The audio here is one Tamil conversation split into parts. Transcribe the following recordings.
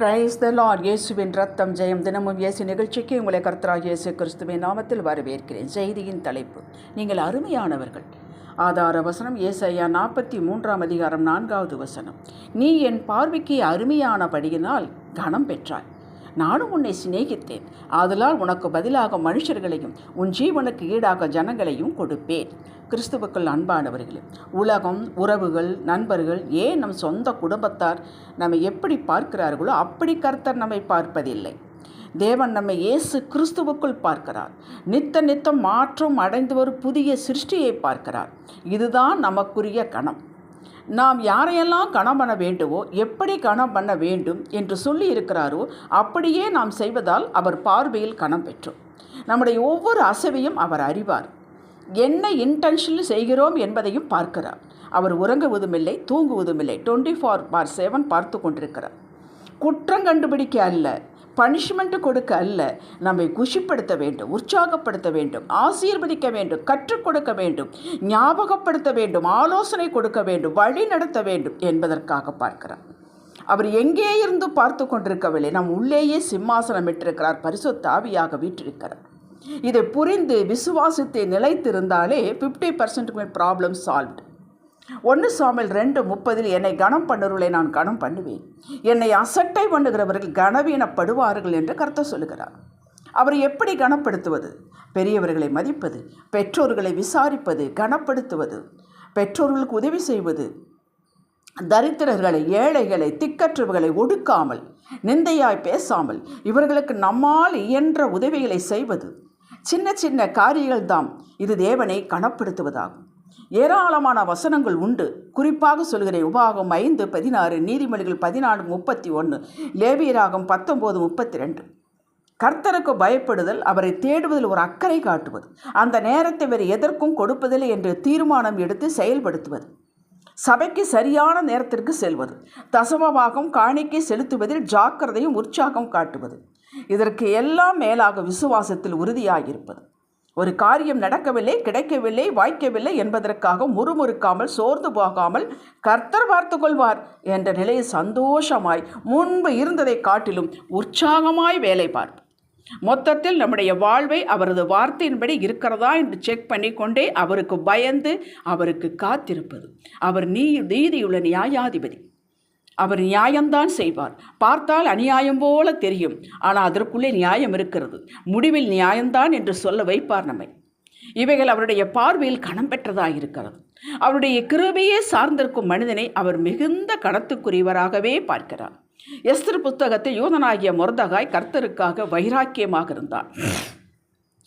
பிரைஸ் த லார்ட் இயேசுவின் ரத்தம் ஜெயம் தினமும் இயேசு நிகழ்ச்சிக்கு உங்களை கர்த்தராக இயேசு கிறிஸ்துவின் நாமத்தில் வரவேற்கிறேன். செய்தியின் தலைப்பு நீங்கள் அருமையானவர்கள். ஆதார வசனம் ஏசையா நாற்பத்தி மூன்றாம் அதிகாரம் நான்காவது வசனம். நீ என் பார்வைக்கு அருமையானபடியினால் கனம் பெற்றாய். நானும் உன்னை சிநேகித்தேன். ஆதலால் உனக்கு பதிலாக மனுஷர்களையும் உன் ஜீவனுக்கு ஈடாக ஜனங்களையும் கொடுப்பேன். கிறிஸ்துவுக்குள் அன்பானவர்களே உலகம் உறவுகள் நண்பர்கள் ஏன் நம் சொந்த குடும்பத்தார் நம்மை எப்படி பார்க்கிறார்களோ அப்படி கர்த்தர் நம்மை பார்ப்பதில்லை. தேவன் நம்மை இயேசு கிறிஸ்துவுக்குள் பார்க்கிறார். நித்த நித்தம் மாற்றம் அடைந்து வரும் புதிய சிருஷ்டியை பார்க்கிறார். இதுதான் நமக்குரிய கணம். நாம் யாரையெல்லாம் கணம் பண்ண வேண்டுமோ எப்படி கணம் பண்ண வேண்டும் என்று சொல்லி இருக்கிறாரோ அப்படியே நாம் செய்வதால் அவர் பார்வையில் கணம் பெற்றோம். நம்முடைய ஒவ்வொரு அசைவையும் அவர் அறிவார். என்ன இன்டென்ஷனில் செய்கிறோம் என்பதையும் பார்க்கிறார். அவர் உறங்குவதுமில்லை தூங்குவதுமில்லை டுவெண்ட்டி ஃபோர் பார் செவன் பார்த்து கொண்டிருக்கிறார். குற்றம் கண்டுபிடிக்க அல்ல. பனிஷ்மெண்ட் கொடுக்க அல்ல. நம்மை குஷிப்படுத்த வேண்டும் உற்சாகப்படுத்த வேண்டும் ஆசீர்வதிக்க வேண்டும் கற்றுக் கொடுக்க வேண்டும் ஞாபகப்படுத்த வேண்டும் ஆலோசனை கொடுக்க வேண்டும் வழி நடத்த வேண்டும் என்பதற்காக பார்க்கிறார். அவர் எங்கே இருந்து பார்த்து கொண்டிருக்கவில்லை. நம் உள்ளேயே சிம்மாசனம் விட்டிருக்கிறார் பரிசுத்தாவியாக வீற்றிருக்கிறார். இதை புரிந்து விசுவாசத்தை நிலைத்திருந்தாலே ஃபிஃப்டி பர்சன்ட் ப்ராப்ளம் சால்வ்டு ஒன்று சாமில் ரெண்டு முப்பதில் என்னை கனம் பண்ணுறவர்களை நான் கனம் பண்ணுவேன். என்னை அசட்டை பண்ணுகிறவர்கள் கனவீனப்படுவார்கள் என்று கருத்தை சொல்லுகிறார். அவர் எப்படி கனப்படுத்துவது? பெரியவர்களை மதிப்பது பெற்றோர்களை விசாரிப்பது கனப்படுத்துவது பெற்றோர்களுக்கு உதவி செய்வது தரித்திரர்களை ஏழைகளை திக்கற்றவர்களை ஒடுக்காமல் நிந்தையாய் பேசாமல் இவர்களுக்கு நம்மால் இயன்ற உதவிகளை செய்வது சின்ன சின்ன காரியங்கள்தாம் இது தேவனை கனப்படுத்துவதாகும். ஏராளமான வசனங்கள் உண்டு. குறிப்பாக சொல்கிறேன் உபாகம் ஐந்து பதினாறு நீதிமொழிகள் பதினாலு முப்பத்தி ஒன்று லேபியராகம் பத்தொம்போது முப்பத்தி ரெண்டு கர்த்தருக்கு பயப்படுதல் அவரை தேடுவதில் ஒரு அக்கறை காட்டுவது. அந்த நேரத்தை வேறு எதற்கும் கொடுப்பதில்லை என்று தீர்மானம் எடுத்து செயல்படுத்துவது. சபைக்கு சரியான நேரத்திற்கு செல்வது. தசமபாகம் காணிக்கை செலுத்துவதில் ஜாக்கிரதையும் உற்சாகம் காட்டுவது. இதற்கு எல்லாம் மேலாக விசுவாசத்தில் உறுதியாகியிருப்பது ஒரு காரியம் நடக்கவில்லை கிடைக்கவில்லை வாய்க்கவில்லை என்பதற்காக முறுமுறுக்காமல் சோர்ந்து போகாமல் கர்த்தர் பார்த்து கொள்வார் என்ற நிலையில் சந்தோஷமாய் முன்பு இருந்ததை காட்டிலும் உற்சாகமாய் வேலை பார்ப்போம். மொத்தத்தில் நம்முடைய வாழ்வை அவரது வார்த்தையின்படி இருக்கிறதா என்று செக் பண்ணி கொண்டே அவருக்கு பயந்து அவருக்கு காத்திருப்பது. அவர் நீ நீதியுள்ள நியாயாதிபதி. அவர் நியாயம்தான் செய்வார். பார்த்தால் அநியாயம் போல தெரியும். ஆனால் அதற்குள்ளே நியாயம் இருக்கிறது. முடிவில் நியாயம்தான் என்று சொல்ல வைப்பார் நம்மை. இவைகள் அவருடைய பார்வையில் கணம் பெற்றதாக இருக்கிறது. அவருடைய கிருபையே சார்ந்திருக்கும் மனிதனை அவர் மிகுந்த கணத்துக்குரியவராகவே பார்க்கிறார். எஸ்தர் புத்தகத்தை யூதனாகிய முரதகாய் கர்த்தருக்காக வைராக்கியமாக இருந்தார்.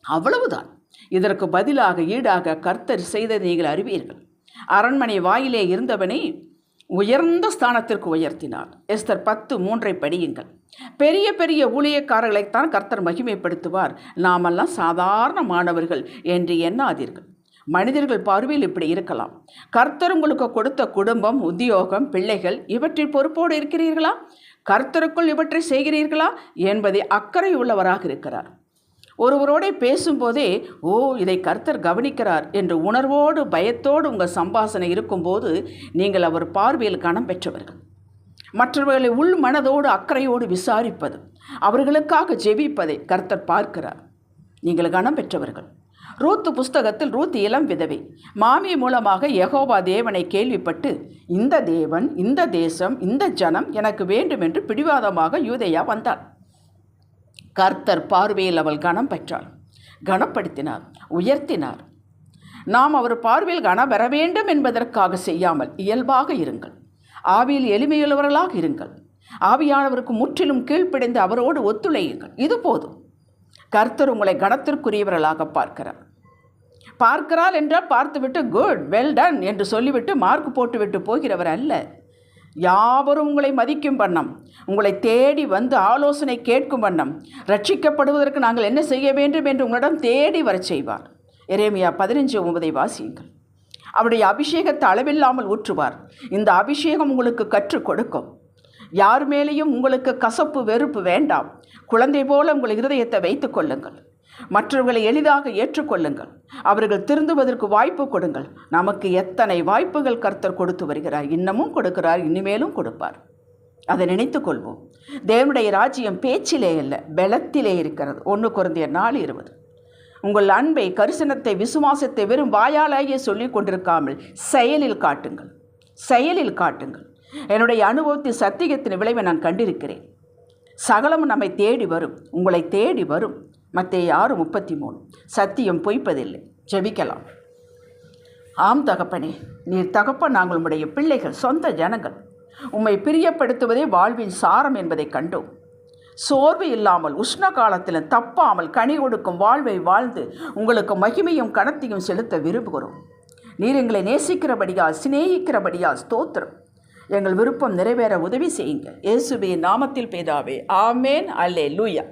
அவ்வளவுதான். இதற்கு பதிலாக ஈடாக கர்த்தர் செய்ததை நீங்கள் அறிவீர்கள். அரண்மனை வாயிலே இருந்தவனை உயர்ந்த ஸ்தானத்திற்கு உயர்த்தினார். எஸ்தர் பத்து மூன்றை படியுங்கள். பெரிய பெரிய ஊழியக்காரர்களைத்தான் கர்த்தர் மகிமைப்படுத்துவார். நாமெல்லாம் சாதாரண மாணவர்கள் என்று எண்ணாதீர்கள். மனிதர்கள் பார்வையில் இப்படி இருக்கலாம். கர்த்தர் உங்களுக்கு கொடுத்த குடும்பம் உத்தியோகம் பிள்ளைகள் இவற்றில் பொறுப்போடு இருக்கிறீர்களா? கர்த்தருக்குள் இவற்றை செய்கிறீர்களா? என்பதை அக்கறை உள்ளவராக இருக்கிறார். ஒருவரோடே பேசும்போதே ஓ இதை கர்த்தர் கவனிக்கிறார் என்ற உணர்வோடு பயத்தோடு உங்கள் சம்பாசனை இருக்கும்போது நீங்கள் அவர் பார்வையில் கணம் பெற்றவர்கள். மற்றவர்களை உள் மனதோடு அக்கறையோடு விசாரிப்பது அவர்களுக்காக ஜெபிப்பதை கர்த்தர் பார்க்கிறார். நீங்கள் கணம் பெற்றவர்கள். ரூத்து புஸ்தகத்தில் ரூத் இளம் விதவை. மாமி மூலமாக யகோவா தேவனை கேள்விப்பட்டு இந்த தேவன் இந்த தேசம் இந்த ஜனம் எனக்கு வேண்டும் என்று பிடிவாதமாக யூதையா வந்தாள். கர்த்தர் பார்வையில் அவள் கனம் பெற்றாள். கனப்படுத்தினார் உயர்த்தினார். நாம் அவர் பார்வையில் கனம் பெற வேண்டும் என்பதற்காக செய்யாமல் இயல்பாக இருங்கள். ஆவியில் எளிமையுள்ளவர்களாக இருங்கள். ஆவியானவருக்கு முற்றிலும் கீழ்ப்பிடைந்து அவரோடு ஒத்துழையுங்கள். இது போதும். கர்த்தர் உங்களை கனத்திற்குரியவர்களாக பார்க்கிறார். பார்க்கிறாள் என்றால் பார்த்துவிட்டு குட் வெல் டன் என்று சொல்லிவிட்டு மார்க் போட்டுவிட்டு போகிறவர் அல்ல. யாவரும் உங்களை மதிக்கும் வண்ணம். உங்களை தேடி வந்து ஆலோசனை கேட்கும் வண்ணம். ரட்சிக்கப்படுவதற்கு நாங்கள் என்ன செய்ய வேண்டும் என்று உங்களிடம் தேடி வரச் செய்வார். எரேமியா பதினஞ்சு ஒன்பதை வாசியுங்கள். அவருடைய அபிஷேகத்தை அளவில்லாமல் ஊற்றுவார். இந்த அபிஷேகம் உங்களுக்கு கற்றுக் கொடுக்கும். யார் மேலேயும் உங்களுக்கு கசப்பு வெறுப்பு வேண்டாம். குழந்தை போல உங்கள் இருதயத்தை வைத்துக் கொள்ளுங்கள். மற்றவர்களை எளிதாக ஏற்றுக்கொள்ளுங்கள். அவர்கள் திருந்துவதற்கு வாய்ப்பு கொடுங்கள். நமக்கு எத்தனை வாய்ப்புகள் கர்த்தர் கொடுத்து வருகிறார் இன்னமும் கொடுக்கிறார் இனிமேலும் கொடுப்பார். அதை நினைத்து கொள்வோம் தேவனுடைய ராஜ்யம் பேச்சிலே இல்லை பலத்திலே இருக்கிறது. ஒன்று குறைந்திய நாலு இருபது. உங்கள் அன்பை கரிசனத்தை விசுவாசத்தை வெறும் வாயாலேயே சொல்லிக் கொண்டிருக்காமல் செயலில் காட்டுங்கள். செயலில் காட்டுங்கள். என்னுடைய அனுபவத்தின் சத்தியத்தின் விளைவை நான் கண்டிருக்கிறேன். சகலமும் நம்மை தேடி வரும். உங்களை தேடி வரும். மத்திய ஆறு முப்பத்தி மூணு சத்தியம் பொய்ப்பதில்லை. ஜெபிக்கலாம். ஆம் தகப்பனே நீர் தகப்பன் நாங்கள் உம்முடைய பிள்ளைகள் சொந்த ஜனங்கள். உம்மை பிரியப்படுத்துவதே வாழ்வின் சாரம் என்பதை கண்டோம். சோர்வு இல்லாமல் உஷ்ண காலத்திலும் தப்பாமல் கனி கொடுக்கும் வாழ்வை வாழ்ந்து உங்களுக்கு மகிமையும் கனத்தையும் செலுத்த விரும்புகிறோம். நீர் எங்களை நேசிக்கிறபடியா சிநேகிக்கிறபடியா ஸ்தோத்திரம். எங்கள் விருப்பம் நிறைவேற உதவி செய்யுங்கள். இயேசுவின் நாமத்தில் பேதாவே ஆமேன் அல்லே லூயா